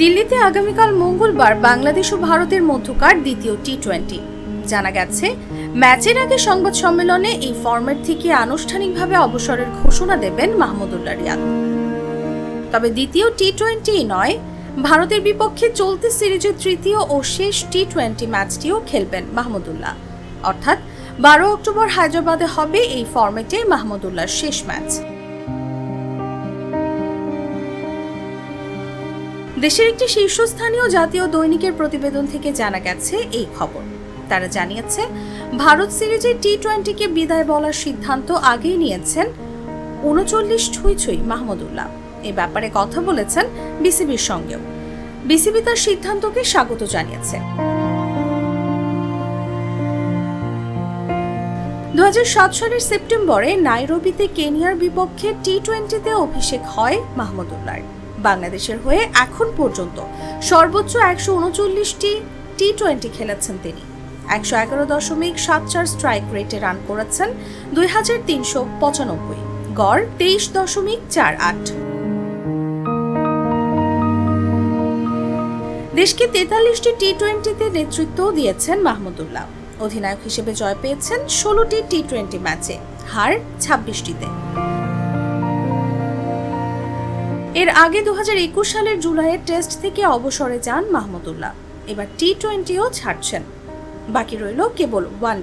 দিল্লিতে আগামীকাল মঙ্গলবার বাংলাদেশ ও ভারতের মধ্যকার দ্বিতীয় টি টোয়েন্টি জানা গেছে, ম্যাচের আগে সংবাদ সম্মেলনে এই ফরম্যাট থেকে আনুষ্ঠানিকভাবে অবসরের ঘোষণা দেবেন মাহমুদুল্লাহ রিয়াদ। তবে দ্বিতীয় টি টোয়েন্টি নয়, ভারতের বিপক্ষে চলতি সিরিজের তৃতীয় ও শেষ টি টোয়েন্টি ম্যাচটিও খেলবেন মাহমুদুল্লাহ। অর্থাৎ বারো অক্টোবর হায়দ্রাবাদে হবে এই ফরম্যাটে মাহমুদুল্লাহর শেষ ম্যাচ। দেশের একটি শীর্ষস্থানীয় জাতীয় দৈনিকের প্রতিবেদন থেকে জানা গেছে এই খবর। তারা জানিয়েছে, ভারত সিরিজে টি টোয়েন্টিকে বিদায় বলার সিদ্ধান্ত আগেই নিয়েছেন উনচল্লিশ ছুঁই ছুঁই মাহমুদুল্লাহ এ ব্যাপারে কথা বলেছেন বিসিবির সঙ্গেও। বিসিবি তার সিদ্ধান্তকে স্বাগত জানিয়েছে। দু সালের সেপ্টেম্বরে নাইরোবিতে কেনিয়ার বিপক্ষে টি টোয়েন্টিতে অভিষেক হয় মাহমুদুল্লাহর বাংলাদেশের হয়ে এখন পর্যন্ত সর্বোচ্চ একশো উনচল্লিশটি টি টোয়েন্টি খেলেছেন তিনি। একশো এগারো দশমিক সাত চার স্ট্রাইক রেটে রান করেছেন দুই হাজার তিনশো পঁচানব্বই। গড় তেইশ দশমিক চার আট। দেশকে তেতাল্লিশটি টি টোয়েন্টিতে নেতৃত্ব দিয়েছেন মাহমুদুল্লাহ অধিনায়ক হিসেবে জয় পেয়েছেন ষোলোটি টি টোয়েন্টি ম্যাচে, হার ছাব্বিশটিতে। এর আগে দু হাজার একুশ সালের জুলাইয়ে টেস্ট থেকে অবসরে যান মাহমুদুল্লাহ এবার টি টোয়েন্টিও ছাড়ছেন। বাকি রইল কেবল ওয়ান